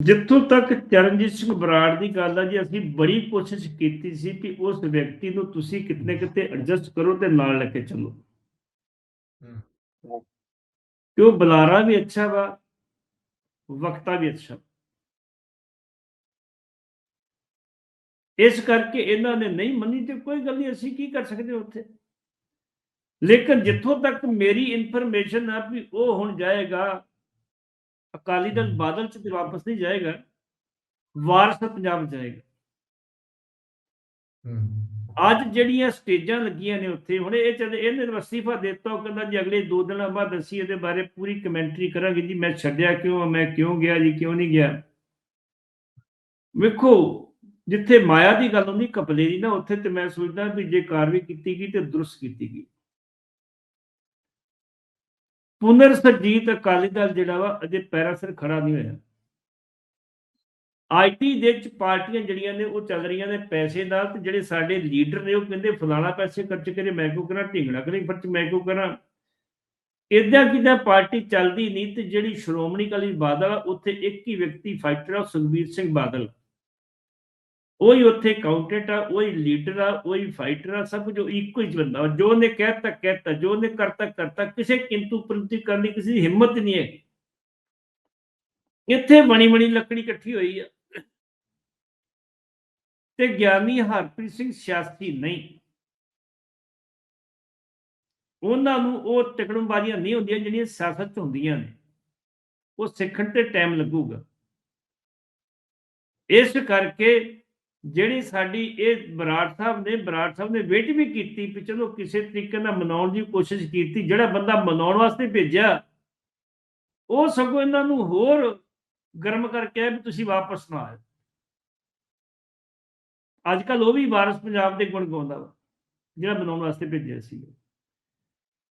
ਜਿੱਥੋਂ ਤੱਕ ਚਰਨਜੀਤ ਸਿੰਘ ਬਰਾੜ ਦੀ ਗੱਲ ਆ ਜੀ ਅਸੀਂ ਬੜੀ ਕੋਸ਼ਿਸ਼ ਕੀਤੀ ਸੀ ਕਿ ਉਸ ਵਿਅਕਤੀ ਨੂੰ ਤੁਸੀਂ ਕਿਤਨੇ ਕਿਤੇ ਐਡਜਸਟ ਕਰੋ ਤੇ ਨਾਲ ਲੈ ਕੇ ਚੱਲੋ। ਕਿ ਉਹ ਬੁਲਾਰਾ ਵੀ ਅੱਛਾ ਵਾ ਵਕਤਾ ਵੀ ਅੱਛਾ। ਇਸ ਕਰਕੇ ਇਹਨਾਂ ਨੇ ਨਹੀਂ ਮੰਨੀ ਤੇ ਕੋਈ ਗੱਲ ਨਹੀਂ ਅਸੀਂ ਕੀ ਕਰ ਸਕਦੇ ਉੱਥੇ? ਲੇਕਿਨ ਜਿੱਥੋਂ ਤੱਕ ਮੇਰੀ ਇਨਫੋਰਮੇਸ਼ਨ ਆ ਵੀ ਉਹ ਹੁਣ ਜਾਏਗਾ ਅਕਾਲੀ ਦਲ ਬਾਦਲ ਚ ਤੇ ਵਾਪਸ ਨਹੀਂ ਜਾਏਗਾ ਵਾਰਸ ਪੰਜਾਬ ਜਾਏਗਾ। ਅੱਜ ਜਿਹੜੀਆਂ ਸਟੇਜਾਂ ਲੱਗੀਆਂ ਨੇ ਉੱਥੇ ਹੁਣ ਇਹ ਚੱਲ ਇਹਨੇ ਵਸੀਫਾ ਦਿੱਤਾ ਉਹ ਕਹਿੰਦਾ ਜੀ ਅਗਲੇ 2 ਦਿਨਾਂ ਬਾਅਦ ਅਸੀਂ ਇਹਦੇ ਬਾਰੇ ਪੂਰੀ ਕਮੈਂਟਰੀ ਕਰਾਂਗੇ ਜੀ ਮੈਂ ਛੱਡਿਆ ਕਿਉਂ ਮੈਂ ਕਿਉਂ ਗਿਆ ਜੀ ਕਿਉਂ ਨਹੀਂ ਗਿਆ। ਵੇਖੋ ਜਿੱਥੇ ਮਾਇਆ ਦੀ ਗੱਲ ਹੁੰਦੀ ਕਪਲੇ ਦੀ ਨਾ ਉੱਥੇ ਤੇ ਮੈਂ ਸੋਚਦਾ ਵੀ ਜੇ ਕਾਰਵਾਈ ਕੀਤੀ ਗਈ ਤੇ ਦਰੁਸਤ ਕੀਤੀ ਗਈ। ਪੁਨਰ ਸਰਜੀਤ ਅਕਾਲੀ ਦਲ ਜਿਹੜਾ ਵਾ ਅਜੇ ਪੈਰਾਂ ਸਿਰ ਖੜਾ ਨਹੀਂ ਹੋਇਆ। ਆਈਟੀ ਦੇ ਵਿੱਚ ਪਾਰਟੀਆਂ ਜਿਹੜੀਆਂ ਨੇ ਉਹ ਚੱਲ ਰਹੀਆਂ ਨੇ ਪੈਸੇ ਨਾਲ ਤੇ ਜਿਹੜੇ ਸਾਡੇ ਲੀਡਰ ਨੇ ਉਹ ਕਹਿੰਦੇ ਫਲਾਣਾ ਪੈਸੇ ਖਰਚ ਕਰੇ ਮੈਂ ਕਿਉਂ ਕਰਾਂ ਢਿੰਗੜਾ ਕਰੇ ਖਰਚ ਮੈਂ ਕਿਉਂ ਕਰਾਂ। ਇਦਾਂ ਕਿਦਾਂ ਪਾਰਟੀ ਚੱਲਦੀ ਨਹੀਂ ਤੇ ਜਿਹੜੀ ਸ਼੍ਰੋਮਣੀ ਅਕਾਲੀ ਬਾਦਲ ਆ, ਉੱਥੇ ਇੱਕ ਹੀ ਵਿਅਕਤੀ ਫਾਈਟਰ ਆ ਸੁਖਬੀਰ ਸਿੰਘ ਬਾਦਲ। ਉਹੀ ਉੱਥੇ ਕਾਊਂਟੈਂਟ ਆ, ਉਹੀ ਲੀਡਰ ਆ, ਉਹੀ ਫਾਈਟਰ ਆ, ਸਭ ਕੁਝ ਇੱਕੋ ਹੀ ਬੰਦਾ। ਜੋ ਨੇ ਕਹਿਤਾ ਕਹਿਤਾ, ਜੋ ਨੇ ਕਰਤਾ ਕਰਤਾ, ਕਿਸੇ ਕਿੰਤੂ ਪ੍ਰੰਤੀ ਕਰਨ ਦੀ ਕਿਸੇ ਦੀ ਹਿੰਮਤ ਨਹੀਂ ਹੈ। ਇੱਥੇ ਬਣੀ ਬਣੀ ਲੱਕੜੀ ਇਕੱਠੀ ਹੋਈ ਆ। ਤੇ ਗਿਆਨੀ ਹਰਪ੍ਰੀਤ ਸਿੰਘ ਸਿਆਸੀ ਨਹੀਂ। ਉਹਨਾਂ ਨੂੰ ਉਹ ਟਿਕਣਬਾਜ਼ੀਆਂ ਨਹੀਂ ਹੁੰਦੀਆਂ ਜਿਹੜੀਆਂ ਸਿਆਸਤ 'ਚ ਹੁੰਦੀਆਂ ਨੇ। ਉਹ ਸਿੱਖਣ ਤੇ ਟਾਈਮ ਲੱਗੂਗਾ। ਇਸ ਕਰਕੇ ਜਿਹੜੀ ਸਾਡੀ ਇਹ ਬਰਾੜ ਸਾਹਿਬ ਨੇ, ਬਰਾੜ ਸਾਹਿਬ ਨੇ ਵੇਟ ਵੀ ਕੀਤੀ ਵੀ ਚਲੋ ਕਿਸੇ ਤਰੀਕੇ ਨਾਲ ਮਨਾਉਣ ਦੀ ਕੋਸ਼ਿਸ਼ ਕੀਤੀ, ਜਿਹੜਾ ਬੰਦਾ ਮਨਾਉਣ ਵਾਸਤੇ ਭੇਜਿਆ, ਉਹ ਸਗੋਂ ਇਹਨਾਂ ਨੂੰ ਹੋਰ ਗਰਮ ਕਰਕੇ ਆਇਆ ਵੀ ਤੁਸੀਂ ਵਾਪਸ ਨਾ ਆਇਓ। ਅੱਜ ਕੱਲ ਉਹ ਵੀ ਵਾਰਸ ਪੰਜਾਬ ਦੇ ਗੁਣ ਗਾਉਂਦਾ ਵਾ, ਜਿਹੜਾ ਬਣਾਉਣ ਵਾਸਤੇ ਭੇਜਿਆ ਸੀ।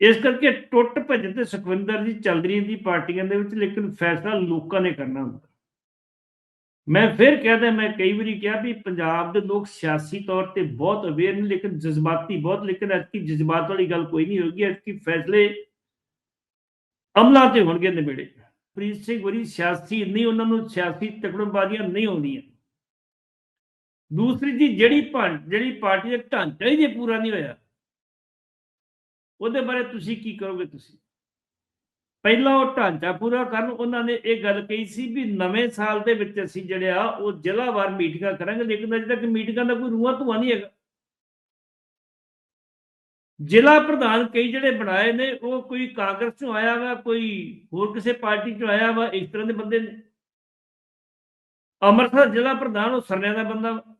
ਇਸ ਕਰਕੇ ਟੁੱਟ ਭੱਜ ਤੇ ਸੁਖਵਿੰਦਰ ਜੀ ਚੱਲ ਰਹੀ ਦੀ ਪਾਰਟੀਆਂ ਦੇ ਵਿੱਚ, ਲੇਕਿਨ ਫੈਸਲਾ ਲੋਕਾਂ ਨੇ ਕਰਨਾ ਹੁੰਦਾ। ਮੈਂ ਫਿਰ ਕਹਦਾ, ਮੈਂ ਕਈ ਵਾਰੀ ਕਿਹਾ ਵੀ ਪੰਜਾਬ ਦੇ ਲੋਕ ਸਿਆਸੀ ਤੌਰ ਤੇ ਬਹੁਤ ਅਵੇਅਰ ਨੇ, ਲੇਕਿਨ ਜਜ਼ਬਾਤੀ ਬਹੁਤ, ਲੇਕਿਨ ਐਤਕੀ ਜਜ਼ਬਾਤ ਵਾਲੀ ਗੱਲ ਕੋਈ ਨਹੀਂ ਹੋਗੀ ਐਤਕੀ ਫੈਸਲੇ ਅਮਲਾਂ ਤੇ ਹੋਣਗੇ ਨਿਬੇੜੇ। ਪ੍ਰੀਤ ਸਿੰਘ ਵਰੀ ਸਿਆਸੀ ਨਹੀਂ ਉਹਨਾਂ ਨੂੰ ਸਿਆਸੀ ਤਕੜਬਾਜ਼ੀਆਂ ਨਹੀਂ ਆਉਂਦੀਆਂ। ਦੂਸਰੀ ਜੀ, ਜਿਹੜੀ ਜਿਹੜੀ ਪਾਰਟੀ ਦਾ ਢਾਂਚਾ ਹੀ ਜੇ ਪੂਰਾ ਨਹੀਂ ਹੋਇਆ, ਉਹਦੇ ਬਾਰੇ ਤੁਸੀਂ ਕੀ ਕਰੋਗੇ ਤੁਸੀਂ? ਪਹਿਲਾਂ ਉਹ ਢਾਂਚਾ ਪੂਰਾ ਕਰਨ, ਉਹਨਾਂ ਨੇ ਇਹ ਗੱਲ ਕਹੀ ਸੀ ਵੀ ਨਵੇਂ ਸਾਲ ਦੇ ਵਿੱਚ ਅਸੀਂ ਜਿਹੜਿਆ ਉਹ ਜ਼ਿਲ੍ਹਾਵਾਰ ਮੀਟਿੰਗਾਂ ਕਰਾਂਗੇ, ਲੇਕਿਨ ਅਜੇ ਤੱਕ ਮੀਟਿੰਗਾਂ ਦਾ ਕੋਈ ਰੂਹਾਂ ਧੂਆ ਨਹੀਂ ਹੈਗਾ। ਜ਼ਿਲ੍ਹਾ ਪ੍ਰਧਾਨ ਕਈ ਜਿਹੜੇ ਬਣਾਏ ਨੇ, ਉਹ ਕੋਈ ਕਾਂਗਰਸ ਚੋਂ ਆਇਆ ਵਾ, ਕੋਈ ਹੋਰ ਕਿਸੇ ਪਾਰਟੀ ਚੋਂ ਆਇਆ ਵਾ, ਇਸ ਤਰ੍ਹਾਂ ਦੇ ਬੰਦੇ ਨੇ। ਅੰਮ੍ਰਿਤਸਰ ਜ਼ਿਲ੍ਹਾ ਪ੍ਰਧਾਨ ਉਹ ਸਰਨਿਆਂ ਦਾ ਬੰਦਾ ਵਾ।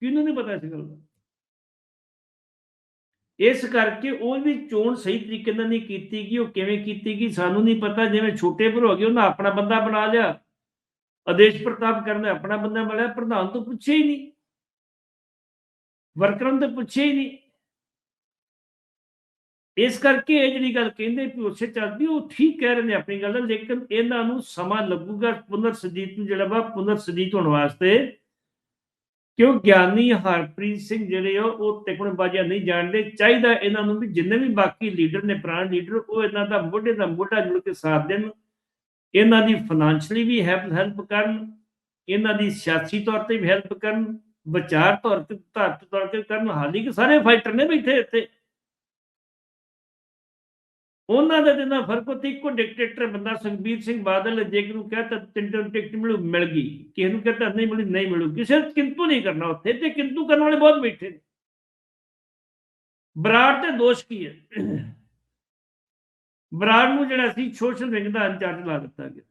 ਕਿਹਨੂੰ ਨਹੀਂ ਪਤਾ ਇਸ ਗੱਲ ਦਾ? ਇਸ ਕਰਕੇ ਉਹ ਵੀ ਚੋਣ ਸਹੀ ਤਰੀਕੇ ਨਾਲ ਨਹੀਂ ਕੀਤੀ ਗਈ, ਉਹ ਕਿਵੇਂ ਕੀਤੀ ਗਈ ਸਾਨੂੰ ਨਹੀਂ ਪਤਾ, ਜਿਵੇਂ ਛੋਟੇ ਭਰ ਹੋ ਗਏ, ਉਹਨਾਂ ਆਪਣਾ ਬੰਦਾ ਬਣਾ ਲਿਆ, ਆਦੇਸ਼ ਪ੍ਰਤਾਪ ਕਰਨ ਆਪਣਾ ਬੰਦਾ ਬਣਾਇਆ ਪ੍ਰਧਾਨ ਤੋਂ ਪੁੱਛਿਆ ਹੀ ਨਹੀਂ, ਵਰਕਰਾਂ ਤੋਂ ਪੁੱਛਿਆ ਹੀ ਨਹੀਂ। ਇਸ ਕਰਕੇ ਇਹ ਜਿਹੜੀ ਗੱਲ ਕਹਿੰਦੇ ਵੀ ਉਸੇ ਚੱਲਦੀ, ਉਹ ਠੀਕ ਕਹਿ ਰਹੇ ਨੇ ਆਪਣੀ ਗੱਲ, ਲੇਕਿਨ ਇਹਨਾਂ ਨੂੰ ਸਮਾਂ ਲੱਗੂਗਾ ਪੁਨਰ ਸਜੀਤ ਨੂੰ ਜਿਹੜਾ ਵਾ ਪੁਨਰ ਸਜੀਤ ਹੋਣ ਵਾਸਤੇ। ਕਿਉਂ ਗਿਆਨੀ ਹਰਪ੍ਰੀਤ ਸਿੰਘ ਜਿਹੜੇ ਆ, ਉਹ ਟਿਕਣਬਾਜ਼ੀਆਂ ਨਹੀਂ ਜਾਣਦੇ। ਚਾਹੀਦਾ ਇਹਨਾਂ ਨੂੰ ਵੀ ਜਿੰਨੇ ਵੀ ਬਾਕੀ ਲੀਡਰ ਨੇ, ਪੁਰਾਣੇ ਲੀਡਰ, ਉਹ ਇਹਨਾਂ ਦਾ ਮੋਢੇ ਦਾ ਮੋਢਾ ਜੁੜ ਕੇ ਸਾਥ ਦੇਣ। ਇਹਨਾਂ ਦੀ ਫਾਈਨੈਂਸ਼ਲੀ ਵੀ ਹੈਲਪ ਹੈਲਪ ਕਰਨ। ਇਹਨਾਂ ਦੀ ਸਿਆਸੀ ਤੌਰ ਤੇ ਵੀ ਹੈਲਪ ਕਰਨ। ਵਿਚਾਰ ਤੌਰ ਤੇ ਧਾਰਤ ਤੌਰ ਤੇ ਕਰਨ। ਹਾਲੀ ਕਿ ਸਾਰੇ ਫਾਈਟਰ ਨੇ ਬੈਠੇ ਇੱਥੇ। ਉਹਨਾਂ ਦਾ ਜਿੰਨਾ ਫ਼ਰਕ ਉੱਥੇ ਇੱਕੋ ਡਿਕਟੇਟਰ ਬੰਦਾ ਸੁਖਬੀਰ ਸਿੰਘ ਬਾਦਲ, ਜੇ ਨੂੰ ਕਹਤਾ ਤਿੰਨ ਟਿਕਟ ਮਿਲੂ, ਮਿਲ ਗਈ। ਕਿਸੇ ਨੂੰ ਕਹਤਾ ਨਹੀਂ ਮਿਲੀ, ਨਹੀਂ ਮਿਲੂ। ਕਿਸੇ ਕਿੰਤੂ ਨਹੀਂ ਕਰਨਾ ਉੱਥੇ, ਤੇ ਕਿੰਤੂ ਕਰਨ ਵਾਲੇ ਬਹੁਤ ਬੈਠੇ ਨੇ। ਬਰਾੜ ਤੇ ਦੋਸ਼ ਕੀ ਹੈ? ਬਰਾੜ ਨੂੰ ਜਿਹੜਾ ਸੀ ਸੋਸ਼ਲ ਵਿੰਗ ਦਾ ਇੰਚਾਰਜ ਲਾ ਦਿੱਤਾ ਗਿਆ।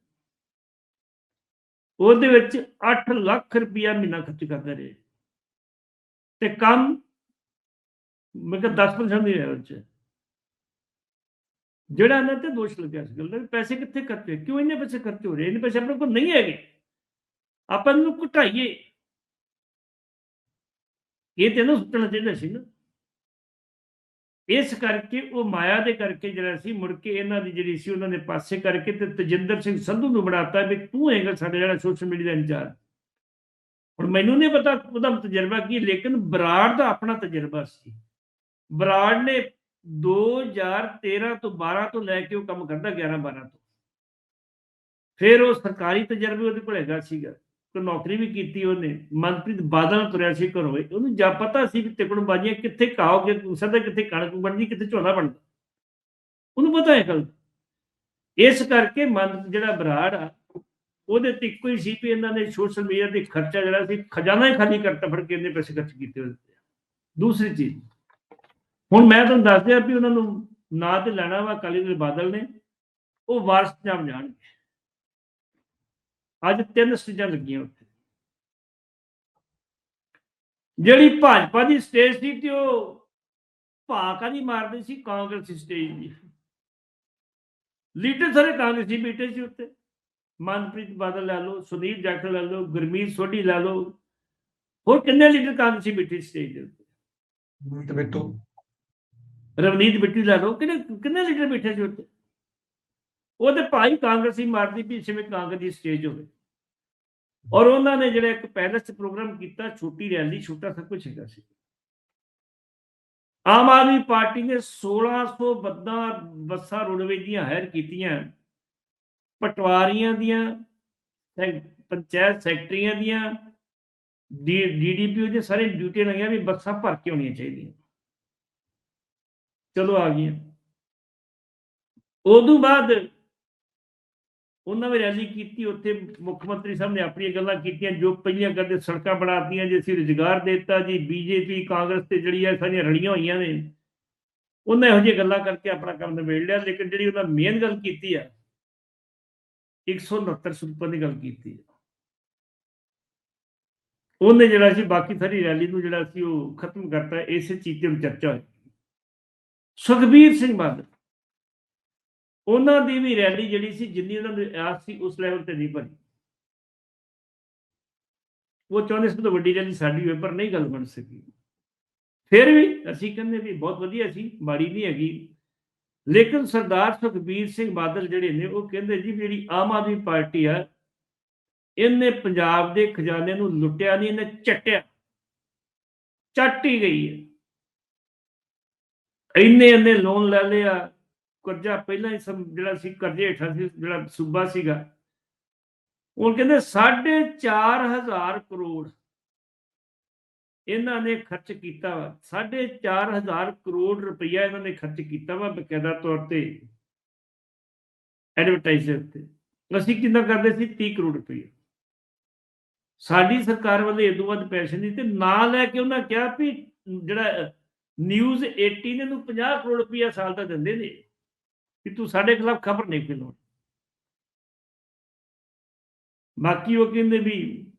ਉਹਦੇ ਵਿੱਚ 8 ਲੱਖ ਰੁਪਇਆ ਮਹੀਨਾ ਖਰਚ ਕਰਦੇ ਰਹੇ। ਤੇ ਕੰਮ, ਮੈਂ ਕਿਹਾ 10% ਨਹੀਂ ਰਿਹਾ ਉਹ 'ਚ ਜਿਹੜਾ ਇਹਨਾਂ ਤੇ ਦੋਸ਼ ਲੱਗਿਆ ਸੀ ਗੱਲ ਦਾ ਪੈਸੇ ਕਿੱਥੇ ਖਰਚੇ, ਕਿਉਂ ਇੰਨੇ ਪੈਸੇ ਖਰਚ ਹੋ ਰਹੇ? ਇੰਨੇ ਪੈਸੇ ਆਪਣੇ ਕੋਲ ਨਹੀਂ ਹੈਗੇ। ਆਪਾਂ ਨੂੰ ਘਟਾਈਏ। ਇਹ ਤੇ ਨਾ ਸੁੱਟਣਾ ਚਾਹੀਦਾ ਸੀ ਨਾ। ਇਸ ਕਰਕੇ ਉਹ ਮਾਇਆ ਦੇ ਕਰਕੇ ਜਿਹੜਾ ਸੀ, ਮੁੜ ਕੇ ਇਹਨਾਂ ਦੀ ਜਿਹੜੀ ਸੀ, ਉਹਨਾਂ ਨੇ ਪਾਸੇ ਕਰਕੇ ਤੇ ਤਜਿੰਦਰ ਸਿੰਘ ਸੰਧੂ ਨੂੰ ਬਣਾਤਾ ਵੀ ਤੂੰ ਹੈਗਾ ਸਾਡੇ ਜਿਹੜਾ ਸੋਸ਼ਲ ਮੀਡੀਆ ਦਾ ਇੰਚਾਰਜ। ਹੁਣ ਮੈਨੂੰ ਨਹੀਂ ਪਤਾ ਉਹਦਾ ਤਜਰਬਾ ਕੀ ਲੇਕਿਨ ਬਰਾੜ ਦਾ ਆਪਣਾ ਤਜਰਬਾ ਸੀ। ਬਰਾੜ ਨੇ 2013 ਤੋਂ 12 ਤੋਂ ਲੈ ਕੇ ਉਹ ਕੰਮ ਕਰਦਾ 11 12 ਤੋਂ। ਫਿਰ ਉਹ ਸਰਕਾਰੀ ਤਜਰਬੇ ਉਹਦੇ ਕੋਲ ਹੈਗਾ ਸੀਗਾ। ਤੇ ਨੌਕਰੀ ਵੀ ਕੀਤੀ ਉਹਨੇ, ਮਨਪ੍ਰੀਤ ਬਾਦਲ ਤੁਰਿਆ ਸੀ ਘਰੋਂ। ਉਹਨੂੰ ਜਾ ਪਤਾ ਸੀ ਵੀ ਤਿਕੜ ਬਾਜੀਆਂ ਕਿੱਥੇ ਖਾਓਗੇ ਸਕਦਾ ਕਿੱਥੇ ਕਣਕ ਬਣਦੀ, ਕਿੱਥੇ ਝੋਨਾ ਬਣਦਾ। ਉਹਨੂੰ ਪਤਾ ਹੈ ਗੱਲ। ਇਸ ਕਰਕੇ ਮਨ ਜਿਹੜਾ ਬਰਾੜ ਆ, ਉਹਦੇ ਤੇ ਇੱਕੋ ਹੀ ਸੀ ਵੀ ਇਹਨਾਂ ਨੇ ਸੋਸ਼ਲ ਮੀਡੀਆ ਤੇ ਖਰਚਾ ਜਿਹੜਾ ਸੀ, ਖਜ਼ਾਨਾ ਹੀ ਖਾਲੀ ਕਰਤਾ, ਫੜ ਕੇ ਇੰਨੇ ਪੈਸੇ ਖਰਚ ਕੀਤੇ ਉਹਦੇ ਦੂਸਰੀ ਚੀਜ਼। ਹੁਣ ਮੈਂ ਤੁਹਾਨੂੰ ਦੱਸ ਦਿਆਂ ਵੀ ਉਹਨਾਂ ਨੂੰ ਨਾਂ ਤੇ ਲੈਣਾ ਵਾ, ਅਕਾਲੀ ਦਲ ਬਾਦਲ ਨੇ, ਉਹ ਵਾਰਸ ਪੰਜਾਬ ਜਾਣਗੇ। ਅੱਜ ਤਿੰਨ ਸਟੇਜਾਂ ਲੱਗੀਆਂ ਉੱਥੇ। ਜਿਹੜੀ ਭਾਜਪਾ ਦੀ ਸਟੇਜ ਸੀ ਤੇ ਉਹ ਭਾਕਾ ਦੀ ਮਾਰਦੀ ਸੀ? ਕਾਂਗਰਸੀ ਸਟੇਜ ਦੀ। ਲੀਡਰ ਸਾਰੇ ਕਾਂਗਰਸੀ ਬੈਠੇ ਸੀ ਉੱਤੇ ਮਨਪ੍ਰੀਤ ਬਾਦਲ ਲੈ ਲਓ, ਸੁਨੀਲ ਜਾਖੜ ਲੈ ਲਓ, ਗੁਰਮੀਤ ਸੋਢੀ ਲੈ ਲਓ। ਹੋਰ ਕਿੰਨੇ ਲੀਡਰ ਕਾਂਗਰਸੀ ਬੈਠੇ ਸਟੇਜ ਦੇ ਉੱਤੇ? ਮੀਤ ਬਿੱਟੂ। ਰਵਨੀਤ ਬਿੱਟੂ ਲੈ ਲਓ। ਕਿੰਨੇ ਕਿੰਨੇ ਲੀਡਰ ਬੈਠੇ ਸੀ ਉੱਤੇ ਉਹਦੇ ਭਾਈ ਕਾਂਗਰਸੀ ਮਾਰਦੀ ਵੀ ਜਿਵੇਂ ਕਾਂਗਰਸ ਦੀ ਸਟੇਜ ਹੋਵੇ। ਔਰ ਉਹਨਾਂ ਨੇ ਜਿਹੜਾ ਇੱਕ ਪੈਲਸ ਪ੍ਰੋਗਰਾਮ ਕੀਤਾ, ਛੋਟੀ ਰੈਲੀ, ਛੋਟਾ ਸਭ ਕੁਝ ਹੈਗਾ ਸੀ। ਆਮ ਆਦਮੀ ਪਾਰਟੀ ਨੇ 1600 ਬੱਦਾਂ ਬੱਸਾਂ ਰੋਡਵੇਜ਼ ਦੀਆਂ ਹਾਇਰ ਕੀਤੀਆਂ। ਪਟਵਾਰੀਆਂ ਦੀਆਂ ਪੰਚਾਇਤ ਸੈਕਟਰੀਆਂ ਦੀਆਂ ਡੀਡੀਪੀਓ ਦੇ ਸਾਰੇ ਡਿਊਟੀ ਲਗੀਆਂ ਵੀ ਬੱਸਾਂ ਭਰ ਕੇ ਹੋਣੀਆਂ ਚਾਹੀਦੀਆਂ। ਚਲੋ ਆ ਗਈਆਂ। ਉਦੋਂ ਬਾਅਦ ਉਹਨਾਂ ਨੇ ਰੈਲੀ ਕੀਤੀ, ਉੱਥੇ ਮੁੱਖ ਮੰਤਰੀ ਸਾਹਿਬ ਨੇ ਆਪਣੀਆਂ ਗੱਲਾਂ ਕੀਤੀਆਂ, ਜੋ ਪਹਿਲੀਆਂ ਕਰਦੇ ਸੜਕਾਂ ਬਣਾਤੀਆਂ ਜੇ, ਅਸੀਂ ਰੁਜ਼ਗਾਰ ਦਿੱਤਾ ਜੀ, ਬੀਜੇਪੀ, ਕਾਂਗਰਸ ਤੇ ਜਿਹੜੀ ਹੈ ਸਾਰੀਆਂ ਰਲੀਆਂ ਹੋਈਆਂ ਨੇ, ਉਹਨਾਂ ਇਹੋ ਜਿਹੀਆਂ ਗੱਲਾਂ ਕਰਕੇ ਆਪਣਾ ਕੰਮ ਨਿਬੇੜ ਲਿਆ, ਲੇਕਿਨ ਜਿਹੜੀ ਉਹਨਾਂ ਮੇਨ ਗੱਲ ਕੀਤੀ ਆ 169 ਸੂਪਰ ਦੀ ਗੱਲ ਕੀਤੀ ਆ। ਉਹਨੇ ਜਿਹੜਾ ਸੀ, ਬਾਕੀ ਸਾਰੀ ਰੈਲੀ ਨੂੰ ਜਿਹੜਾ ਸੀ ਉਹ ਖਤਮ ਕਰਤਾ, ਇਸੇ ਚੀਜ਼ ਤੇ ਚਰਚਾ ਹੋਈ। ਸੁਖਬੀਰ ਸਿੰਘ ਬਾਦਲ। ਉਹਨਾਂ ਦੀ ਵੀ ਰੈਲੀ ਜਿਹੜੀ ਸੀ, ਜਿੰਨੀ ਉਹਨਾਂ ਨੂੰ ਆਸ ਸੀ, ਉਸ ਲੈਵਲ ਤੇ ਨਹੀਂ ਬਣੀ। ਉਹ ਚਾਹੁੰਦੇ ਸੀ ਕਿ ਵੱਡੀ ਰੈਲੀ ਸਾਡੀ ਹੋਵੇ, ਪਰ ਨਹੀਂ ਗੱਲ ਬਣ ਸਕੀ। ਫਿਰ ਵੀ ਅਸੀਂ ਕਹਿੰਦੇ ਵੀ ਬਹੁਤ ਵਧੀਆ ਸੀ, ਮਾੜੀ ਨਹੀਂ ਹੈਗੀ। ਲੇਕਿਨ ਸਰਦਾਰ ਸੁਖਬੀਰ ਸਿੰਘ ਬਾਦਲ ਜਿਹੜੇ ਨੇ, ਉਹ ਕਹਿੰਦੇ ਜੀ ਜਿਹੜੀ ਆਮ ਆਦਮੀ ਪਾਰਟੀ ਆ, ਇਹਨੇ ਪੰਜਾਬ ਦੇ ਖਜ਼ਾਨੇ ਨੂੰ ਲੁੱਟਿਆ ਨਹੀਂ, ਇਹਨੇ ਚੱਟਿਆ। ਚੱਟ ਹੀ ਗਈ ਹੈ। ਇੰਨੇ ਇੰਨੇ ਲੋਨ ਲੈ ਲਿਆ ਕਰਜ਼ਾ ਪਹਿਲਾਂ ਹੀ ਜਿਹੜਾ ਸੀ ਕਰਜ਼ੇ ਹੇਠਾਂ ਸੀ, ਜਿਹੜਾ ਸੂਬਾ ਸੀਗਾ। ਉਹ ਕਹਿੰਦੇ 4500 ਕਰੋੜ ਇਹਨਾਂ ਨੇ ਖਰਚ ਕੀਤਾ ਵਾ। 4500 ਕਰੋੜ ਰੁਪਈਆ ਇਹਨਾਂ ਨੇ ਖਰਚ ਕੀਤਾ ਵਾ ਬਕਾਇਦਾ ਤੌਰ ਤੇ ਐਡਵਰਟਾਈਜ਼ਰ ਤੇ। ਅਸੀਂ ਕਿੰਨਾ ਕਰਦੇ ਸੀ? 30 ਕਰੋੜ ਰੁਪਈਆ। ਸਾਡੀ ਸਰਕਾਰ ਵੱਲੋਂ ਇਹ ਤੋਂ ਵੱਧ ਪੈਸੇ ਨਹੀਂ ਤੇ ਨਾ ਲੈ ਕੇ ਉਹਨਾਂ ਕਿਹਾ ਵੀ ਜਿਹੜਾ ਨਿਊਜ਼ 18 ਨੇ 50 ਕਰੋੜ ਰੁਪਇਆ ਸਾਲ ਦਾ ਦਿੰਦੇ ਨੇ। ਕਿ ਤੂੰ ਸਾਡੇ ਖਿਲਾਫ ਖਬਰ ਨਹੀਂ ਫੈਲਾਉਣੀ। ਬਾਕੀ ਉਹ ਕਹਿੰਦੇ ਵੀ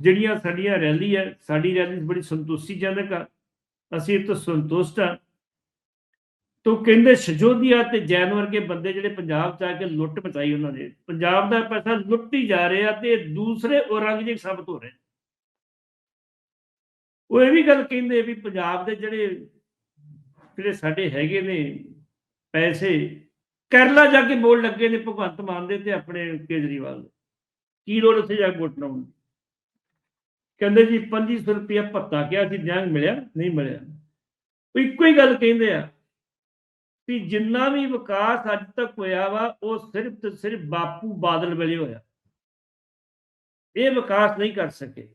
ਜਿਹੜੀਆਂ ਸਾਡੀਆਂ ਰੈਲੀ ਹੈ ਸਾਡੀ ਰੈਲੀ ਬੜੀ ਸੰਤੁਸ਼ਟੀਜਨਕ ਆ। ਅਸੀਂ ਇਹ ਤੋਂ ਸੰਤੁਸ਼ਟ ਆ। ਤੋ ਕਹਿੰਦੇ ਸ਼ਜੋਦੀਆ ਤੇ ਜੈਨ ਵਰਗੇ ਬੰਦੇ ਜਿਹੜੇ ਪੰਜਾਬ ਚ ਆ ਕੇ ਲੁੱਟ ਮਚਾਈ ਉਹਨਾਂ ਨੇ। ਪੰਜਾਬ ਦਾ ਪੈਸਾ ਲੁੱਟੀ ਜਾ ਰਿਹਾ ਤੇ ਦੂਸਰੇ ਔਰੰਗਜ਼ੇਬ ਸਾਬਤ ਹੋ ਰਹੇ ਨੇ। ਉਹ ਇਹ ਵੀ ਗੱਲ ਕਹਿੰਦੇ ਵੀ ਪੰਜਾਬ ਦੇ ਜਿਹੜੇ ਜਿਹੜੇ ਸਾਡੇ ਹੈਗੇ ਨੇ ਪੈਸੇ, ਕੇਰਲਾ ਜਾ ਕੇ ਬੋਲ ਲੱਗੇ ਨੇ ਭਗਵੰਤ ਮਾਨ ਦੇ ਤੇ ਆਪਣੇ ਕੇਜਰੀਵਾਲ ਦੇ। ਕੀ ਲੋੜ ਉੱਥੇ ਜਾ ਕੇ ਵੋਟ ਲਾਉਣ ਦੀ? ਕਹਿੰਦੇ ਜੀ 2500 ਰੁਪਇਆ ਭੱਤਾ ਕਿਹਾ ਸੀ ਜਾਂਗ ਮਿਲਿਆ, ਨਹੀਂ ਮਿਲਿਆ। ਉਹ ਇੱਕੋ ਹੀ ਗੱਲ ਕਹਿੰਦੇ ਆ ਵੀ ਜਿੰਨਾ ਵੀ ਵਿਕਾਸ ਅੱਜ ਤੱਕ ਹੋਇਆ ਵਾ, ਉਹ ਸਿਰਫ ਤੇ ਸਿਰਫ ਬਾਪੂ ਬਾਦਲ ਵੇਲੇ ਹੋਇਆ। ਇਹ ਵਿਕਾਸ ਨਹੀਂ ਕਰ ਸਕੇ।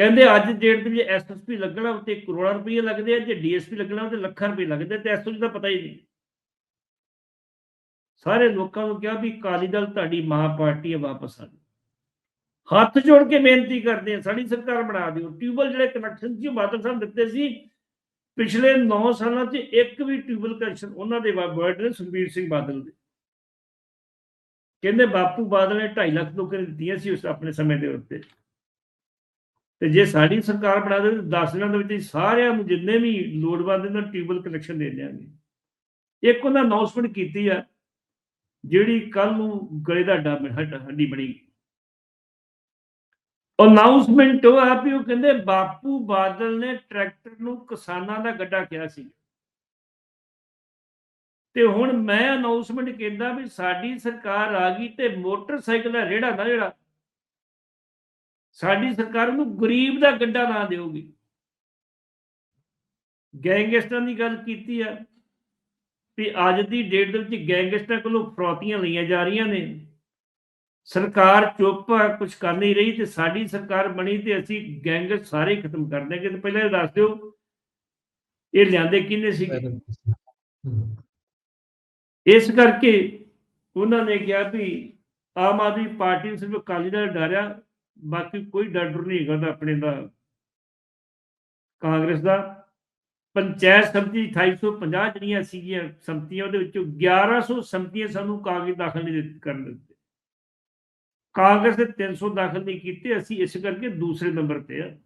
ਕਹਿੰਦੇ ਅੱਜ ਡੇਟ ਦੇ ਵਿੱਚ ਐਸਐਸਪੀ ਲੱਗਣਾ ਉੱਤੇ ਕਰੋੜਾਂ ਰੁਪਏ ਲੱਗਦੇ ਆ, ਜੇ ਡੀਐਸਪੀ ਲੱਗਣਾ ਤੇ ਲੱਖਾਂ ਰੁਪਏ ਲੱਗਦੇ ਤੇ ਐਸਓ ਦਾ ਪਤਾ ਹੀ ਨਹੀਂ। ਸਾਰੇ ਲੋਕਾਂ ਨੂੰ ਕਿਹਾ ਵੀ ਕਾਲੀ ਦਲ ਤੁਹਾਡੀ ਮਹਾ ਪਾਰਟੀ ਹੈ ਵਾਪਸ ਆ ਹੱਥ ਜੋੜ ਕੇ ਬੇਨਤੀ ਕਰਦੇ ਆ, ਸਾਡੀ ਸਰਕਾਰ ਬਣਾ ਦਿਓ। ਟਿਊਬਲ ਜਿਹੜੇ ਕਨੈਕਸ਼ਨ ਸੀ, ਉਹ ਬਾਦਲ ਸਾਹਿਬ ਦਿੱਤੇ ਸੀ। ਪਿਛਲੇ 9 ਸਾਲਾਂ 'ਚ ਇੱਕ ਵੀ ਟਿਊਬਲ ਕਨੈਕਸ਼ਨ ਉਹਨਾਂ ਦੇ ਵਰਡ ਨੇ ਸੁਖਬੀਰ ਸਿੰਘ ਬਾਦਲ ਦੇ। ਕਹਿੰਦੇ ਬਾਪੂ ਬਾਦਲ ਨੇ 2.5 ਲੱਖ ਨੌਕਰੀਆਂ ਦਿੱਤੀਆਂ ਸੀ ਉਸ ਆਪਣੇ ਸਮੇਂ ਦੇ ਉੱਤੇ। ਤੇ ਜੇ ਸਾਡੀ ਸਰਕਾਰ ਬਣਾ ਦੇ 10 ਦਿਨਾਂ ਦੇ ਵਿੱਚ ਸਾਰਿਆਂ ਨੂੰ ਜਿੰਨੇ ਵੀ ਲੋੜਵੰਦ ਨੇ ਟਿਊਬਲ ਕਨੈਕਸ਼ਨ ਦੇ ਦਿਆਂਗੇ। ਇੱਕ ਉਹਨਾਂ ਅਨਾਉਂਸਮੈਂਟ ਕੀਤੀ ਆ, ਜਿਹੜੀ ਕੱਲ ਨੂੰ ਗਲੇ ਦਾ ਹੱਡਾ, ਹੱਡੀ ਬਣੀ। ਅਨਾਉਂਸਮੈਂਟ ਉਹ ਆ ਵੀ ਉਹ ਕਹਿੰਦੇ ਬਾਪੂ ਬਾਦਲ ਨੇ ਟਰੈਕਟਰ ਨੂੰ ਕਿਸਾਨਾਂ ਦਾ ਗੱਡਾ ਕਿਹਾ ਸੀ। ਤੇ ਹੁਣ ਮੈਂ ਅਨਾਉਂਸਮੈਂਟ ਕਹਿੰਦਾ ਵੀ ਸਾਡੀ ਸਰਕਾਰ ਆ ਗਈ ਤੇ ਮੋਟਰਸਾਈਕਲ ਦਾ ਰੇੜਾ ਨਾ ਜਿਹੜਾ ਸਾਡੀ ਸਰਕਾਰ ਨੂੰ ਗਰੀਬ ਦਾ ਗੱਡਾ ਨਾ ਦੇਊਗੀ। ਗੈਂਗਸਟਰਾਂ ਦੀ ਗੱਲ ਕੀਤੀ ਆ ਵੀ ਅੱਜ ਦੀ ਡੇਟ ਦੇ ਵਿੱਚ ਗੈਂਗਸਟਰਾਂ ਕੋਲੋਂ ਫਰੌਤੀਆਂ ਲਈਆਂ ਜਾ ਰਹੀਆਂ ਨੇ। ਸਰਕਾਰ ਚੁੱਪ ਆ ਕੁਝ ਕਰ ਨਹੀਂ ਰਹੀ ਤੇ ਸਾਡੀ ਸਰਕਾਰ ਬਣੀ ਤੇ ਅਸੀਂ ਗੈਂਗਸਟ ਸਾਰੇ ਖਤਮ ਕਰ ਦੇਂਗੇ ਤੇ ਪਹਿਲਾਂ ਇਹ ਦੱਸ ਦਿਓ ਇਹ ਲਿਆਂਦੇ ਕਿਹਨੇ ਸੀ ਇਸ ਕਰਕੇ ਉਹਨਾਂ ਨੇ ਕਿਹਾ ਵੀ ਆਮ ਆਦਮੀ ਪਾਰਟੀ ਨੂੰ ਸਿਰਫ ਅਕਾਲੀ ਦਲ ਡਰਿਆ ਬਾਕੀ ਕੋਈ ਡਰ ਡਰ ਨਹੀਂ ਹੈਗਾ ਆਪਣੇ ਦਾ। ਕਾਂਗਰਸ ਦਾ ਪੰਚਾਇਤ ਸੰਮਤੀ 2850 ਜਿਹੜੀਆਂ ਸੀਗੀਆਂ ਸੰਮਤੀਆਂ, ਉਹਦੇ ਵਿੱਚੋਂ 1100 ਸੰਮਤੀਆਂ ਸਾਨੂੰ ਕਾਗਜ਼ ਦਾਖਲ ਨਹੀਂ ਕਰਨ ਦਿੱਤੇ। ਕਾਂਗਰਸ ਦੇ 300 ਦਾਖਲ ਨਹੀਂ ਕੀਤੇ, ਅਸੀਂ ਇਸ ਕਰਕੇ ਦੂਸਰੇ ਨੰਬਰ ਤੇ ਆ।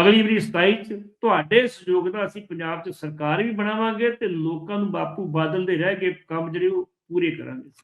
ਅਗਲੀ ਵਾਰੀ 27 ਚ ਤੁਹਾਡੇ ਸਹਿਯੋਗ ਦਾ ਅਸੀਂ ਪੰਜਾਬ 'ਚ ਸਰਕਾਰ ਵੀ ਬਣਾਵਾਂਗੇ ਤੇ ਲੋਕਾਂ ਨੂੰ ਬਾਪੂ ਬਾਦਲ ਦੇ ਰਹਿ ਕੇ ਕੰਮ ਜਿਹੜੇ ਉਹ ਪੂਰੇ ਕਰਾਂਗੇ।